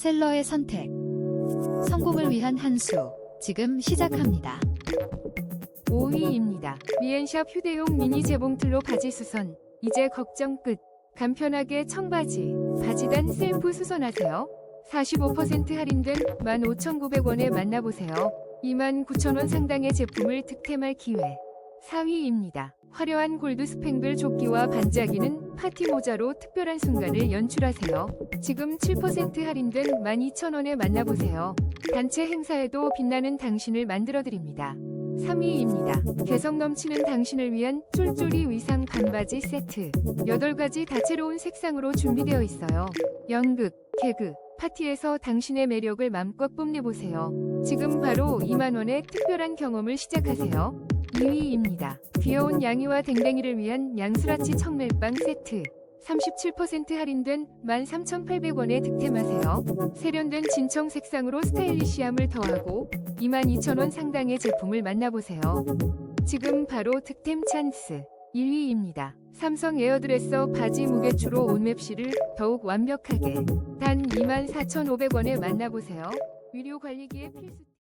셀러의 선택. 성공을 위한 한 수. 지금 시작합니다. 5위입니다. 미엔샵 휴대용 미니 재봉틀로 바지 수선. 이제 걱정 끝. 간편하게 청바지, 바지단 셀프 수선하세요. 45% 할인된 15,900원에 만나보세요. 29,000원 상당의 제품을 득템할 기회. 4위입니다. 화려한 골드 스팽글 조끼와 반짝이는 파티 모자로 특별한 순간을 연출하세요. 지금 7% 할인된 12,000원에 만나보세요. 단체 행사에도 빛나는 당신을 만들어드립니다. 3위입니다. 개성 넘치는 당신을 위한 쫄쫄이 위상 반바지 세트. 8가지 다채로운 색상으로 준비되어 있어요. 연극, 개그, 파티에서 당신의 매력을 맘껏 뽐내보세요. 지금 바로 2만원의 특별한 경험을 시작하세요. 2위입니다. 귀여운 양이와 댕댕이를 위한 양수라치 청멜빵 세트. 37% 할인된 13,800원에 득템하세요. 세련된 진청 색상으로 스타일리시함을 더하고 22,000원 상당의 제품을 만나보세요. 지금 바로 득템 찬스 1위입니다. 삼성 에어드레서 바지 무게추로 온맵시를 더욱 완벽하게 단 24,500원에 만나보세요. 위료 관리기의 필수